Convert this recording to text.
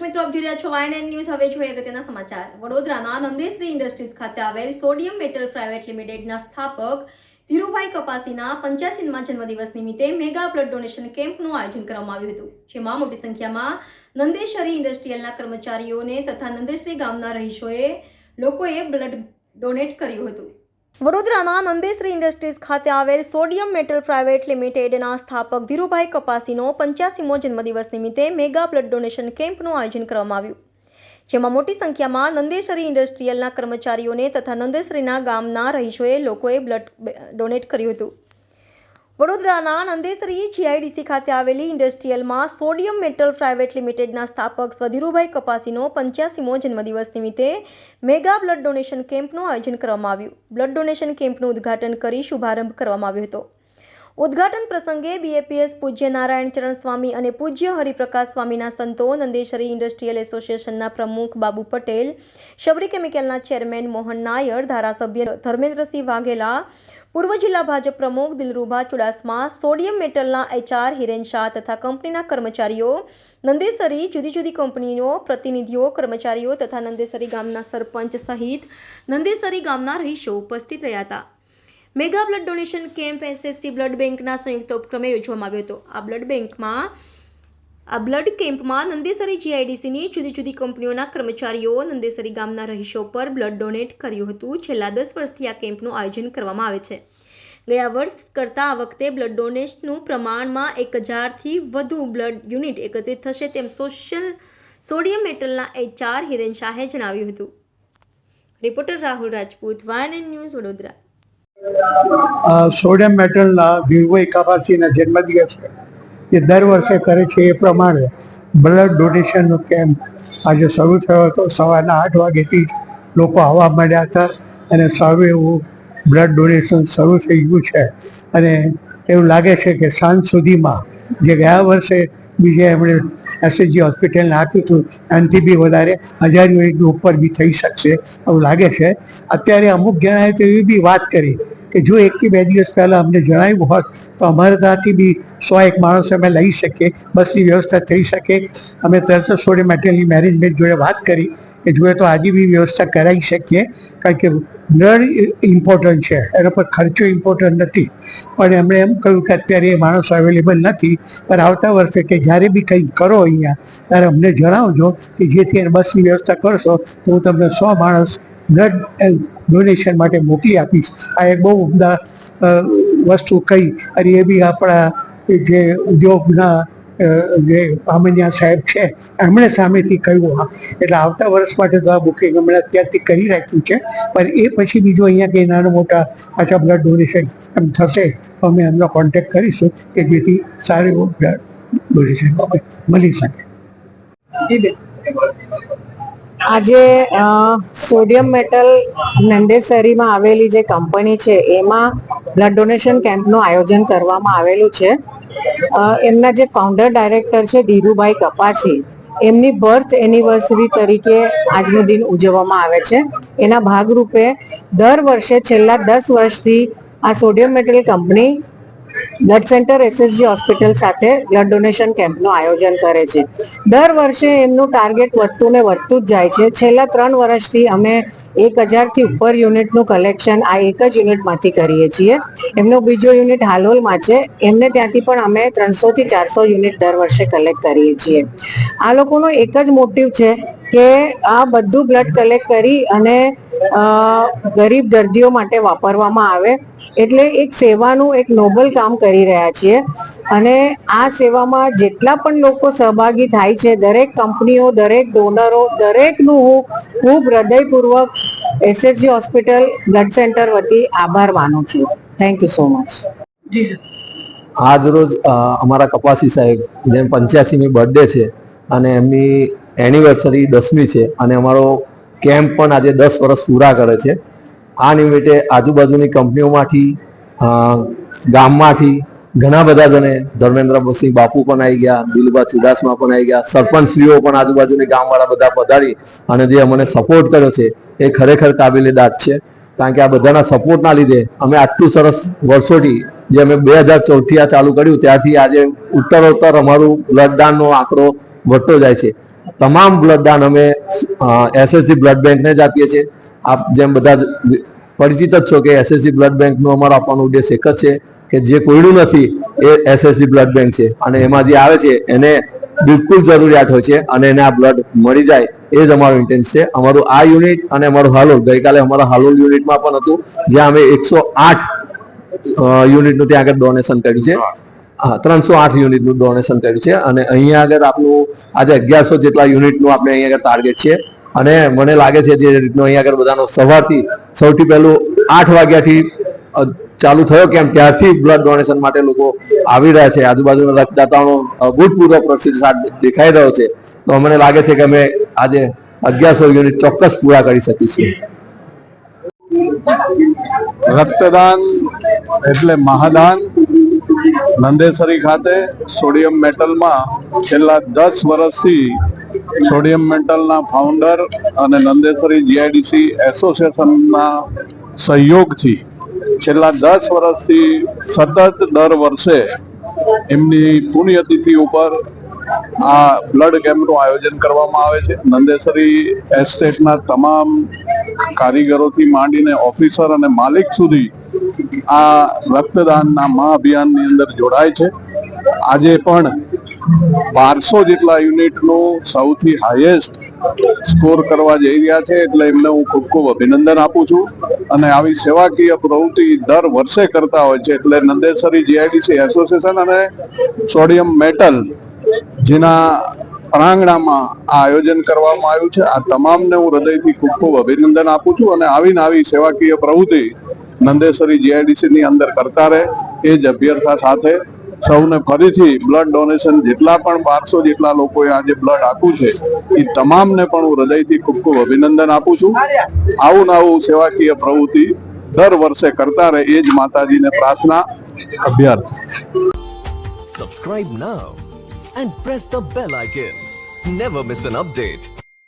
દર્શક મિત્રો, આપ જોઈ રહ્યા છો વાયન ન્યૂઝ હવે જોઈએ અગત્યના સમાચાર. વડોદરાના નંદેશ્રી ઇન્ડસ્ટ્રીઝ ખાતે આવેલ સોડિયમ મેટલ પ્રાઇવેટ લિમિટેડના સ્થાપક ધીરુભાઈ કપાસીના પંચ્યાસીમાં જન્મદિવસ નિમિત્તે મેગા બ્લડ ડોનેશન કેમ્પનું આયોજન કરવામાં આવ્યું હતું, જેમાં મોટી સંખ્યામાં નંદેશ્વરી ઇન્ડસ્ટ્રીયલના કર્મચારીઓને તથા નંદેશ્રી ગામના રહીશોએ લોકોએ બ્લડ ડોનેટ કર્યું હતું. વડોદરાના નંદેશ્રી ઇન્ડસ્ટ્રીઝ ખાતે આવેલ સોડિયમ મેટલ પ્રાઇવેટ લિમિટેડના સ્થાપક ધીરુભાઈ કપાસીનો પંચ્યાસીમો જન્મદિવસ નિમિત્તે મેગા બ્લડ ડોનેશન કેમ્પનું આયોજન કરવામાં આવ્યું. જેમાં મોટી સંખ્યામાં નંદેશ્વરી ઇન્ડસ્ટ્રીયલના કર્મચારીઓને તથા નંદેશ્વરીના ગામના રહીશોએ લોકોએ બ્લડ ડોનેટ કર્યું હતું. વડોદરાના નંદેસરી જીઆઈડીસી ખાતે આવેલી ઇન્ડસ્ટ્રીયલમાં સોડિયમ મેટલ પ્રાઇવેટ લિમિટેડના સ્થાપક સ્વધીરુભાઈ કપાસીનો પંચ્યાસીમો જન્મદિવસ નિમિત્તે મેગા બ્લડ ડોનેશન કેમ્પનું આયોજન કરવામાં આવ્યું. બ્લડ ડોનેશન કેમ્પનું ઉદ્ઘાટન કરી શુભારંભ કરવામાં આવ્યો હતો. ઉદ્ઘાટન પ્રસંગે બીએપીએસ પૂજ્ય નારાયણ ચરણ સ્વામી અને પૂજ્ય હરિપ્રકાશ સ્વામીના સંતો, નંદેશ્વરી ઇન્ડસ્ટ્રીયલ એસોસિએશનના પ્રમુખ બાબુ પટેલ, શબરી કેમિકલના ચેરમેન મોહન નાયર, ધારાસભ્ય ધર્મેન્દ્રસિંહ વાઘેલા, પૂર્વ જિલ્લા ભાજપ પ્રમુખ દિલરુભા ચુડાસમા, સોડિયમ મેટલના એચઆર હિરેન શાહ તથા કંપનીના કર્મચારીઓ, નંદેસરી જુદી જુદી કંપનીઓ પ્રતિનિધિઓ, કર્મચારીઓ તથા નંદેસરી ગામના સરપંચ સહિત નંદેસરી ગામના રહીશો ઉપસ્થિત રહ્યા હતા. Mega blood donation camp SSC blood બેંકના સંયુક્ત ઉપક્રમે યોજવામાં આવ્યો હતો. આ બ્લડ બેંકમાં, આ બ્લડ કેમ્પમાં નંદેસરી જીઆઈડીસીની જુદી જુદી કંપનીઓના કર્મચારીઓ નંદેસરી ગામના રહીશો પર બ્લડ ડોનેટ કર્યું હતું. છેલ્લા દસ વર્ષથી આ કેમ્પનું આયોજન કરવામાં આવે છે. ગયા વર્ષ કરતાં આ વખતે બ્લડ ડોનેશનનું પ્રમાણમાં એક હજારથી વધુ બ્લડ યુનિટ એકત્રિત થશે તેમ સોશિયલ, સોડિયમ મેટલના એચઆર હિરેન શાહે જણાવ્યું હતું. રિપોર્ટર રાહુલ રાજપૂત વાયન ન્યૂઝ વડોદરા. સોડિયમ મેટલના ધીરુભાઈ કપાસીના જન્મદિવસે જે દર વર્ષે કરે છે એ પ્રમાણે બ્લડ ડોનેશનનો કેમ્પ આજે શરૂ થયો હતો. સવારના આઠ વાગ્યાથી લોકો આવવા માંડ્યા હતા અને સારું એવું બ્લડ ડોનેશન શરૂ થઈ ગયું છે. અને એવું લાગે છે કે સાંજ સુધીમાં જે ગયા વર્ષે બીજે એમણે એસએચજી હોસ્પિટલને આપ્યું હતું. એનાથી બી વધારે હજાર યુનિટની ઉપર બી થઈ શકશે એવું લાગે છે. અત્યારે અમુક જણાએ તો એવી બી વાત કરી કે જો એકથી બે દિવસ પહેલાં અમને જણાવ્યું હોત તો અમારે ત્યાંથી બી સો એક માણસો અમે લઈ શકીએ, બસની વ્યવસ્થા થઈ શકે. અમે તરત જ સોડી મેટેલની મેનેજમેન્ટ જોડે વાત કરી. કે જોઈએ તો આજે બી વ્યવસ્થા કરાવી શકીએ, કારણ કે બ્લડ ઇમ્પોર્ટન્ટ છે, એના પર ખર્ચો ઇમ્પોર્ટન્ટ નથી. પણ એમણે એમ કહ્યું કે અત્યારે એ માણસો અવેલેબલ નથી, પણ આવતા વર્ષે કે જ્યારે બી કંઈક કરો અહીંયા, ત્યારે અમને જણાવજો કે જેથી એને બસની વ્યવસ્થા કરશો, તો હું તમને સો માણસ બ્લડ ડોનેશન માટે મોકલી આપીશ. આ એક બહુ ઉમદા વસ્તુ કહી. અને એ બી આપણા જે ઉદ્યોગના જે પામનિયા સાહેબ છે, એમણે સામેથી કહ્યું, હા. એટલે આવતા વર્ષ માટે તો આ બુકિંગ હમણાં અત્યારથી કરી રાખ્યું છે, પણ એ પછી બીજું અહીંયા કંઈ નાના મોટા પાછા બ્લડ ડોનેશન એમ થશે, તો અમે એમનો કોન્ટેક્ટ કરીશું, કે જેથી સારું એવું બ્લડ ડોનેશન મળી શકે. આજે સોડિયમ મેટલ નંદેસરીમાં આવેલી જે કંપની છે, એમાં બ્લડ ડોનેશન કેમ્પનું આયોજન કરવામાં આવેલું છે. એમના જે ફાઉન્ડર ડાયરેક્ટર છે, ધીરુભાઈ કપાસી, એમની બર્થ એનિવર્સરી તરીકે આજનો દિન ઉજવવામાં આવે છે. એના ભાગરૂપે દર વર્ષે છેલ્લા દસ વર્ષથી આ sodium metal company blood center SSG hospital સાથે બ્લડ ડોનેશન કેમ્પનું આયોજન કરે છે. દર વર્ષે એમનું ટાર્ગેટ વધતું ને વધતું જ જાય છે. છેલ્લા ત્રણ વર્ષથી અમે એક હજારથી ઉપર યુનિટનું કલેક્શન આ એક જ યુનિટમાંથી કરીએ છીએ. એમનો બીજો યુનિટ હાલોલમાં છે. એમને ત્યાંથી પણ અમે ત્રણસોથી ચારસો યુનિટ દર વર્ષે કલેક્ટ કરીએ છીએ. આ લોકોનો એક જ મોટિવ છે કે આ બધું બ્લડ કલેક્ટ કરી અને ગરીબ દર્દીઓ માટે વાપરવામાં આવે. એટલે એક સેવાનું એક નોબલ કામ કરી રહ્યા છીએ. અને આ સેવામાં જેટલા પણ લોકો સહભાગી થાય છે દરેક કંપનીઓ દરેક ડોનરો દરેકનું હું ખૂબ હૃદયપૂર્વક એસએસજી હોસ્પિટલ બ્લડ સેન્ટર વતી આભાર માનું છું. થેન્ક યુ સો મચ આજ રોજ અમારા કપાસી સાહેબ જેમ પંચ્યાસીમી બર્થડે છે અને એમની એનિવર્સરી દસમી છે અને અમારો કેમ્પ પણ આજે દસ વર્ષ પૂરા કરે છે. આ નિમિત્તે આજુબાજુની કંપનીઓમાંથી ગામમાંથી ઘણા બધા જણે ધર્મેન્દ્રસિંહ બાપુ પણ આવી ગયા દિલબા ચુડાસમા પણ આવી ગયા, સરપંચશ્રીઓ પણ આજુબાજુની ગામવાળા બધા પધારી અને જે અમને સપોર્ટ કર્યો છે એ ખરેખર કાબિલેદાદ છે. કારણ કે આ બધાના સપોર્ટના લીધે અમે આટલું સરસ વર્ષોથી જે અમે બે હજાર ચૌદથી આ ચાલુ કર્યું, ત્યારથી આજે ઉત્તરોત્તર અમારું બ્લડદાનનો આંકડો વધતો જાય છે. તમામ બ્લડ દાન અમે એસએસસી બ્લડ બેંકને જ આપીએ છીએ. આપ જેમ બધા જ પરિચિત જ છો કે એસએસસી બ્લડ બેંકનો અમારો આપવાનો ઉદ્દેશ એક જ છે કે જે કોયડું નથી એ એસએસસી બ્લડ બેંક છે. અને એમાં જે આવે છે એને બિલકુલ જરૂરિયાત હોય છે અને એને આ બ્લડ મળી જાય એ જ અમારો ઇન્ટેન્સ છે. અમારું આ યુનિટ અને અમારું હાલોલ, ગઈકાલે અમારા હાલોલ યુનિટમાં પણ હતું, જ્યાં અમે એકસો આઠ યુનિટનું ત્યાં આગળ ડોનેશન કર્યું છે. હા, ત્રણસો આઠ યુનિટનું ડોનેશન કર્યું છે અને અહીંયા આગળ આપણું આજે અગિયારસો જેટલા યુનિટનું આપણે અહીંયા આગળ ટાર્ગેટ છે. અને મને લાગે છે જે રીતનો અહીંયા આગળ બધાનો સવારથી સૌથી પહેલું આઠ વાગ્યાથી ચાલુ થયો કેમ ત્યારથી બ્લડ ડોનેશન માટે લોકો આવી રહ્યા છે. આજુબાજુના રક્તદાતાઓનો ભૂતપૂર્વ પ્રતિસાદ દેખાઈ રહ્યો છે. તો મને લાગે છે કે અમે આજે અગિયારસો યુનિટ ચોક્કસ પૂરા કરી શકીશું. રક્તદાન એટલે મહાદાન નંદેસરી ખાતે સોડિયમ મેટલમાં છેલ્લા દસ વર્ષથી સોડિયમ મેટલના ફાઉન્ડર અને નંદેસરી જીઆઈડીસી એસોસિએશનના સહયોગથી છેલ્લા દસ વર્ષથી સતત દર વર્ષે એમની પુણ્યતિથિ ઉપર આ બ્લડ કેમ્પનું આયોજન કરવામાં આવે છે. નંદેસરી એસ્ટેટના તમામ કારીગરોથી માંડીને ઓફિસર અને માલિક સુધી આ રક્તદાનના મહાઅભિયાનની અંદર જોડાય છે. આજે પણ બારસો જેટલા યુનિટનું સૌથી હાઈએસ્ટ સ્કોર કરવા જઈ રહ્યા છે એટલે એમને હું ખૂબ ખૂબ અભિનંદન આપું છું. અને આવી સેવાકીય પ્રવૃત્તિ દર વર્ષે કરતા હોય છે એટલે નંદેસરી જીઆઈડીસી એસોસિએશન અને સોડિયમ મેટલ જેના પ્રાંગણામાં આ આયોજન કરવામાં આવ્યું છે. આ તમામને હું હૃદયથી ખૂબ ખૂબ અભિનંદન આપું છું અને આવીને આવી સેવાકીય પ્રવૃત્તિ નંદેસરી જીઆઈડીસીની અંદર કરતા રહે એ જ અભ્યર્થા સાથે સૌને ફરીથી બ્લડ ડોનેશન જેટલા પણ બારસો જેટલા લોકોએ આજે બ્લડ આપ્યું છે, એ તમામને પણ હું હૃદયથી ખૂબ ખૂબ અભિનંદન આપું છું. આવું આવું સેવાકીય પ્રવૃત્તિ દર વર્ષે કરતા રહે એ જ માતાજીને પ્રાર્થના અભ્યર્થ subscribe now and press the bell icon never miss an update.